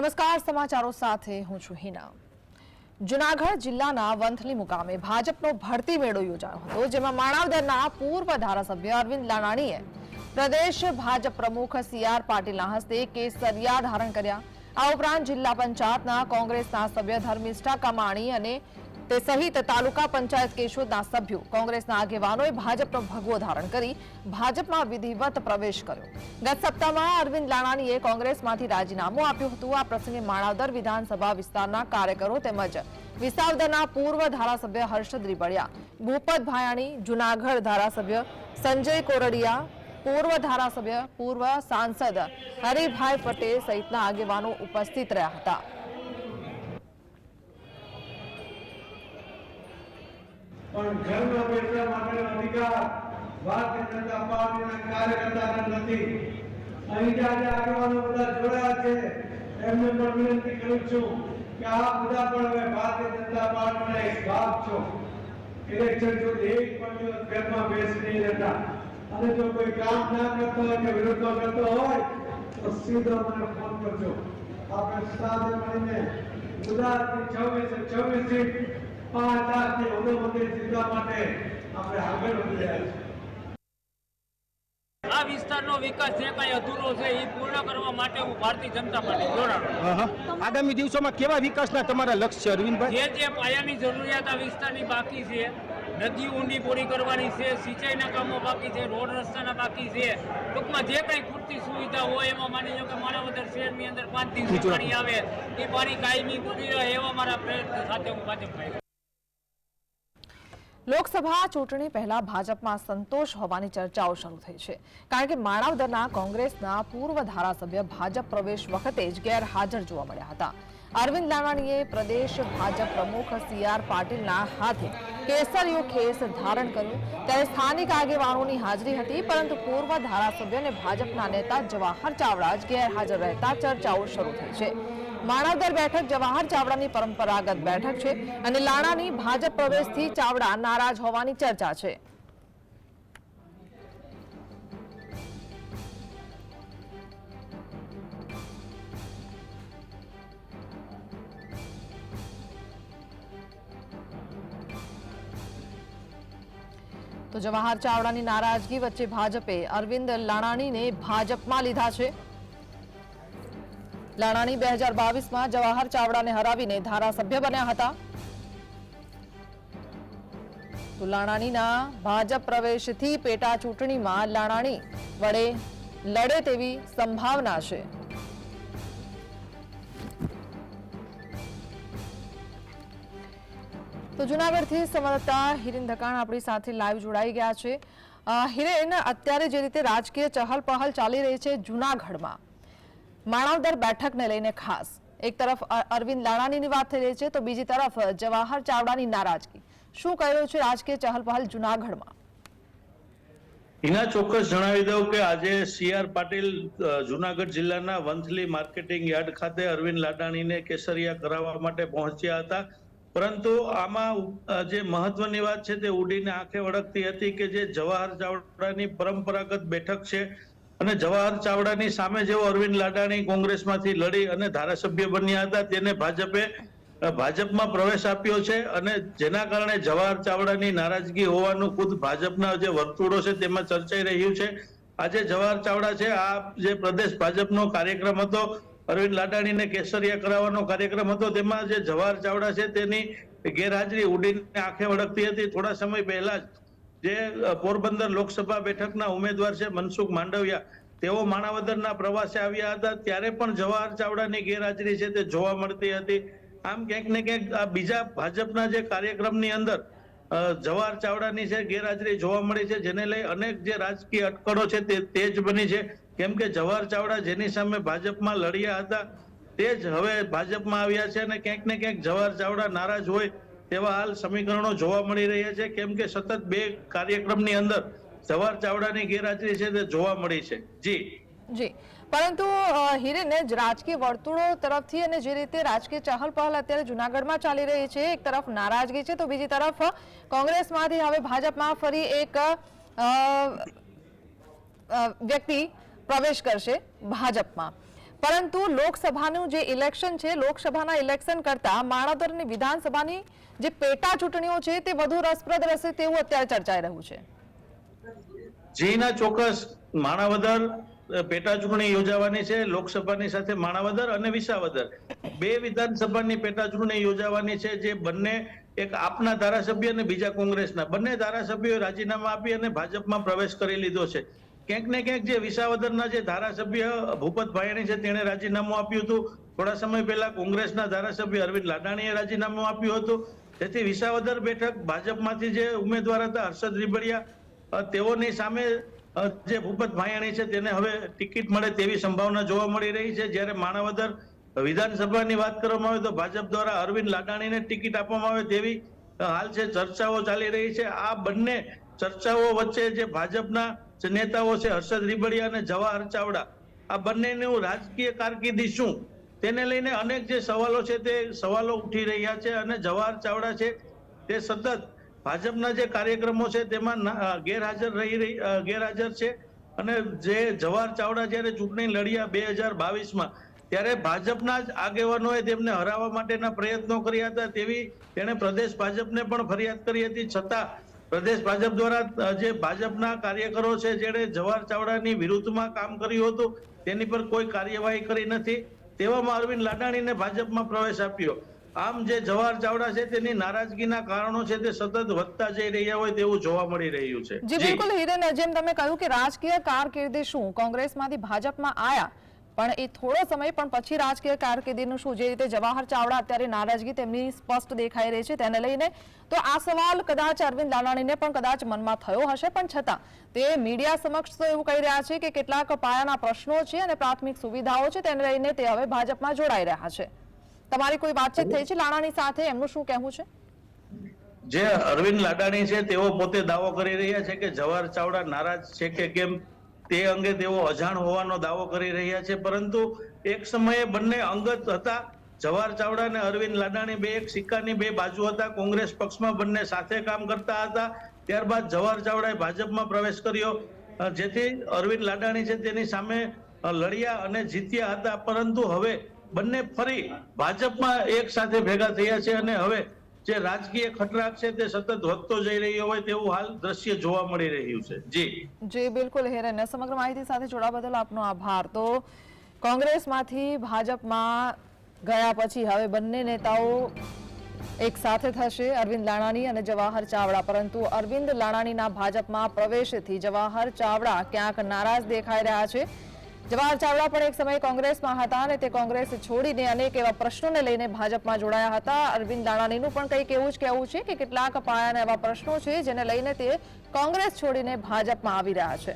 નમસ્કાર, સમાચારો સાથે હું છું હિના. જુનાગઢ જિલ્લાના વંથલી મુકામે ભાજપનો ભરતી મેળો યોજાયો હતો, જેમાં માણાવદરના પૂર્વ ધારાસભ્ય અરવિંદ લાનાણીએ પ્રદેશ ભાજપ પ્રમુખ સી આર પાટીલના હસ્તે કેસરિયા ધારણ કર્યા. આ ઉપરાંત જિલ્લા પંચાયતના કોંગ્રેસના સભ્ય ધર્મિષ્ઠા કમાણી અને તે સહિત તાલુકા પંચાયત કેશોદના સભ્યો કોંગ્રેસના આગેવાનોએ ભાજપનો ભગવો ધારણ કરી ભાજપમાં વિધિવત પ્રવેશ કર્યો. ગત સપ્તાહમાં અરવિંદ લાણાણીએ કોંગ્રેસમાંથી રાજીનામું આપ્યું હતું. આ પ્રસંગે માણાવદર વિધાનસભા વિસ્તારના કાર્યકરો તેમજ વિસાવદરના પૂર્વ ધારાસભ્ય હર્ષદ રીબડિયા, ભૂપત ભાયાણી, જુનાગઢ ધારાસભ્ય સંજય કોરડિયા, પૂર્વ ધારાસભ્ય, પૂર્વ સાંસદ હરિભાઈ પટેલ સહિતના આગેવાનો ઉપસ્થિત રહ્યા હતા. પણ ઘરમાં બેસવા માટેનો અધિકાર ભારતીય જનતા પાર્ટીના કાર્યકર્તાને નથી. અહીં જે આગેવાનો બધા જોડાયા છે, એમને પણ વિનંતી કરું છું કે આ બધા પણ હવે ભારતીય જનતા પાર્ટીના એક ભાગ છો. ઇલેક્શન જો એક પણ દિવસ ઘરમાં બેસી નહીં રહેતા. અને જો કોઈ કામ ના કરતો હોય કે વિરોધ કરતો હોય, તો સીધો મને ફોન કરજો. આપણે સાથે મળીને ગુજરાતની છવ્વીસે છવ્વીસ સીટ પાંચ માટે આપણે આગળ વધી રહ્યા છીએ આ વિસ્તારનો વિકાસ જે કાંઈ અધૂરો છે એ પૂર્ણ કરવા માટે હું ભારતીય જનતા પાર્ટી જોડાણ આગામી દિવસોમાં કેવા વિકાસના તમારા લક્ષ્ય છે અરવિંદભાઈ? જે જે પાયાની જરૂરિયાત આ વિસ્તારની બાકી છે નદી ઊંડી પૂરી કરવાની છે સિંચાઈના કામો બાકી છે રોડ રસ્તાના બાકી છે ટૂંકમાં જે કાંઈ પૂરતી સુવિધા હોય એમાં માની લો કે માણાવદર શહેરની અંદર પાંચ દિવસ પાણી આવે એ પાણી કાયમી પૂરી રહે એવા મારા પ્રયત્ન સાથે હું ભાજપમાં લોકસભા ચૂંટણી પહેલા ભાજપમાં સંતોષ હોવાની ચર્ચાઓ શરૂ થઈ છે. કારણ કે માણાવદરના કોંગ્રેસના પૂર્વ ધારાસભ્ય ભાજપ પ્રવેશ વખતે જ ગેરહાજર જોવા મળ્યા હતા. અરવિંદ લાવાણીએ પ્રદેશ ભાજપ પ્રમુખ સી આર પાટીલના હાથે કેસરિયો ખેસ ધારણ કર્યું. ત્યારે સ્થાનિક આગેવાનોની હાજરી હતી, પરંતુ પૂર્વ ધારાસભ્ય અને ભાજપના નેતા જવાહર ચાવડા જ ગેરહાજર રહેતા ચર્ચાઓ શરૂ થઈ છે. માણાવદર બેઠક જવાહર ચાવડાની પરંપરાગત બેઠક છે અને લાણાની ભાજપ પ્રવેશથી ચાવડા નારાજ હોવાની ચર્ચા છે. તો જવાહર ચાવડાની નારાજગી વચ્ચે ભાજપે અરવિંદ લાણાણીને ભાજપમાં લીધા છે. લાણાણી બે હજાર બાવીસમાં જવાહર ચાવડાને હરાવીને ધારાસભ્ય બન્યા હતા. તો લાણાણીના ભાજપ પ્રવેશથી પેટા ચૂંટણીમાં લાણાણી વડે લડે તેવી સંભાવના છે. તો જુનાગઢથી સંવાદદાતા હિરેન ધકાણ આપણી સાથે લાઈવ જોડાઈ ગયા છે. હિરેન, અત્યારે જે રીતે રાજકીય ચહલ પહલ ચાલી રહી છે જુનાગઢમાં માણાવદર બેઠકને લઈને ખાસ. એક તરફ અરવિંદ લાણાણીની વાત થઈ રહી છે, તો બીજી તરફ જવાહર ચાવડાની નારાજગી. શું કહ્યું છે રાજકીય ચહલપહલ જુનાગઢમાં? એના ચોક્કસ જણાવી દઉં કે આજે સી પાટીલ જુનાગઢ જિલ્લાના વંથલી માર્કેટિંગ યાર્ડ ખાતે અરવિંદ લાડાણીને કેસરિયા કરાવવા માટે પહોંચ્યા હતા. પરંતુ આમાં જે મહત્વની વાત છે તે ઉડીને આંખે વળગતી હતી કે જે જવાહર ચાવડાની પરંપરાગત બેઠક છે અને જવાહર ચાવડાની સામે જેવો અરવિંદ લાડાણી કોંગ્રેસમાંથી લડી અને ધારાસભ્ય બન્યા હતા, તેને ભાજપે ભાજપમાં પ્રવેશ આપ્યો છે અને જેના કારણે જવાહર ચાવડાની નારાજગી હોવાનું ખુદ ભાજપના જે વર્તુળો છે તેમાં ચર્ચાઈ રહ્યું છે. આજે જવાહર ચાવડા છે, આ જે પ્રદેશ ભાજપનો કાર્યક્રમ હતો, અરવિંદ લાડાણીને કેસરિયા કરાવવાનો કાર્યક્રમ હતો, તેમાં જે જવાહર ચાવડા છે તેની ગેરહાજરી ઉડીને આંખે વળગતી હતી. થોડા સમય પહેલા જ જે પોરબંદર લોકસભા બેઠકના ઉમેદવાર છે મનસુખ માંડવિયા, તેઓ માણાવદરના પ્રવાસે આવ્યા હતા. ત્યારે પણ જવાહર ચાવડાની ગેરહાજરી છે તે જોવા મળતી હતી. આમ ક્યાંક ને ક્યાંક આ બીજા ભાજપના જે કાર્યક્રમની અંદર જવાહર ચાવડાની છે ગેરહાજરી જોવા મળી છે, જેને લઈ અનેક જે રાજકીય અટકળો છે તે તેજ બની છે. કેમ કે જવાહર ચાવડા જેની સામે ભાજપમાં લડ્યા હતા, તે જ હવે ભાજપમાં આવ્યા છે અને ક્યાંક ને ક્યાંક જવાહર ચાવડા નારાજ હોય તેવા હાલ સમીકરણો જોવા મળી રહ્યા છે. કેમ કે સતત બે કાર્યક્રમની અંદર જવાહર ચાવડાની ગેરહાજરી છે તે જોવા મળી છે. જી. જી. પરંતુ હિરેન જ રાજકીય વર્તુળો તરફથી અને જે રીતે રાજકીય ચહલ પહલ અત્યારે જુનાગઢમાં ચાલી રહી છે, એક તરફ નારાજગી છે, તો બીજી તરફ કોંગ્રેસમાંથી હવે ભાજપમાં ફરી એક વ્યક્તિ પ્રવેશ કરશે ભાજપમાં. પરંતુ લોકસભાનું જે ઇલેક્શન છે, લોકસભાના ઇલેક્શન કરતા માણાવદરની વિધાનસભાની જે પેટા ચૂંટણીઓ છે, તે વધુ રસપ્રદ રહેશે તેવું અત્યારે ચર્ચાઈ રહ્યું છે. જીના ચોક્કસ માણાવદર પેટા ચૂંટણી યોજાવાની છે, લોકસભાની સાથે માણાવદર અને વિસાવદર. બે વિધાનસભાની પેટા ચૂંટણી યોજાવાની છે, જે બંને એક આપના ધારાસભ્ય અને બીજા કોંગ્રેસના. બંને ધારાસભ્યોએ રાજીનામા આપી અને ભાજપમાં પ્રવેશ કરી લીધો છે. ક્યાંક ને ક્યાંક જે વિસાવદરના જે ધારાસભ્ય ભૂપત ભાયણી છે, તેણે રાજીનામું આપ્યું હતું. થોડા સમય પહેલા કોંગ્રેસના ધારાસભ્ય અરવિંદ લાડાણીએ રાજીનામું આપ્યું હતું. તેથી વિસાવદર બેઠક ભાજપમાંથી જે ઉમેદવાર હતા, હર્ષદ રીબડિયા તેઓની સામે જે ભૂપત ભાયાણી છે, તેને હવે ટિકિટ મળે તેવી સંભાવના જોવા મળી રહી છે. જ્યારે માણાવદર વિધાનસભાની વાત કરવામાં આવે તો ભાજપ દ્વારા અરવિંદ લાડાણીને ટિકિટ આપવામાં આવે તેવી હાલ છે, ચર્ચાઓ ચાલી રહી છે. આ બંને ચર્ચાઓ વચ્ચે જે ભાજપના જે નેતાઓ છે, હર્ષદ રીબડિયા અને જવાહર ચાવડા. આ બંનેનું રાજકીય કારકિર્દી શું? તેને લઈને અનેક જે સવાલો છે તે સવાલો ઉઠી રહ્યા છે અને જવાહર ચાવડા છે તે સતત ભાજપના જે કાર્યક્રમો છે તેમાં ગેરહાજર રહી રહી ગેરહાજર છે. અને જે જવાહર ચાવડા જ્યારે ચૂંટણી લડ્યા બે હજાર બાવીસમાં, ત્યારે ભાજપના જ આગેવાનોએ તેમને હરાવવા માટેના પ્રયત્નો કર્યા હતા તેવી તેણે પ્રદેશ ભાજપને પણ ફરિયાદ કરી હતી. છતાં પ્રદેશ ભાજપ દ્વારા જે ભાજપના કાર્યકરો છે જેણે જવાહર ચાવડાની વિરુદ્ધમાં કામ કર્યું હતું તેની પર કોઈ કાર્યવાહી કરી નથી. તેવામાં અરવિંદ લાડાણીને ભાજપમાં પ્રવેશ આપ્યો. આમ જે જવાહર ચાવડા છે તેની નારાજગીના કારણો છે તે સતત વધતા જઈ રહ્યા હોય તેવું જોવા મળી રહ્યું છે. જી. બિલકુલ હિરેન જેમ તમે કહ્યું કે રાજકીય કારકિર્દી શું? કોંગ્રેસમાંથી ભાજપમાં આયા પણ એ થોડો સમય પણ પછી રાજકીય કારકિર્દીનું શું, જે રીતે જવાહર ચાવડા અત્યારે નારાજગી તેમની સ્પષ્ટ દેખાઈ રહી છે તેને લઈને, તો આ સવાલ કદાચ અરવિંદ લાલાણીને પણ કદાચ મનમાં થયો હશે, પણ છતાં તે મીડિયા સમક્ષ તો એવું કહી રહ્યા છે કે કેટલાક પાયાના પ્રશ્નો છે અને પ્રાથમિક સુવિધાઓ છે, તેને લઈને તે હવે ભાજપમાં જોડાઈ રહ્યા છે. તમારી કોઈ વાતચીત થઈ છે લાલાણી સાથે? એમનું શું કહેવું છે? જે અરવિંદ લાડાણી છે, તેઓ પોતે દાવો કરી રહ્યા છે કે જવાહર ચાવડા નારાજ છે કે કેમ? તે અંગે તેઓ અજાણ હોવાનો દાવો કરી રહ્યા છે, પરંતુ એક સમયે બંને અંગત હતા. જવાહર ચાવડા અને અરવિંદ લાડાણી બે, એક સિક્કાની બે બાજુ હતા. કોંગ્રેસ પક્ષમાં બંને સાથે કામ કરતા હતા. ત્યારબાદ જવાહર ચાવડાએ ભાજપમાં પ્રવેશ કર્યો. જેથી અરવિંદ લાડાણી છે તેની સામે લડ્યા અને જીત્યા હતા. પરંતુ હવે બંને ફરી ભાજપમાં એક સાથે ભેગા થયા છે અને હવે જે રાજકીય ખટરાક છે તે સતત વધતો જઈ રહ્યો હોય તેવું હાલ દ્રશ્ય જોવા મળી રહ્યું છે. જી. જી, બિલકુલ હેરેન. સમગ્ર માહિતી સાથે જોડા બદલ આપનો આભાર. તો કોંગ્રેસમાંથી ભાજપમાં ગયા પછી હવે બંને નેતાઓ એક સાથે થશે, અરવિંદ લાણાની અને જવાહર ચાવડા. પરંતુ અરવિંદ લાણાનીના ભાજપમાં પ્રવેશથી જવાહર ચાવડા ક્યાંક નારાજ દેખાઈ રહ્યા છે. જવાહર ચાવડા પણ એક સમયે કોંગ્રેસમાં હતા અને તે કોંગ્રેસ છોડીને અનેક એવા પ્રશ્નોને લઈને ભાજપમાં જોડાયા હતા. અરવિંદ લાણાનીનું પણ કંઈક એવું જ કહેવું છે કે કેટલાક પાયાના એવા પ્રશ્નો છે જેને લઈને તે કોંગ્રેસ છોડીને ભાજપમાં આવી રહ્યા છે.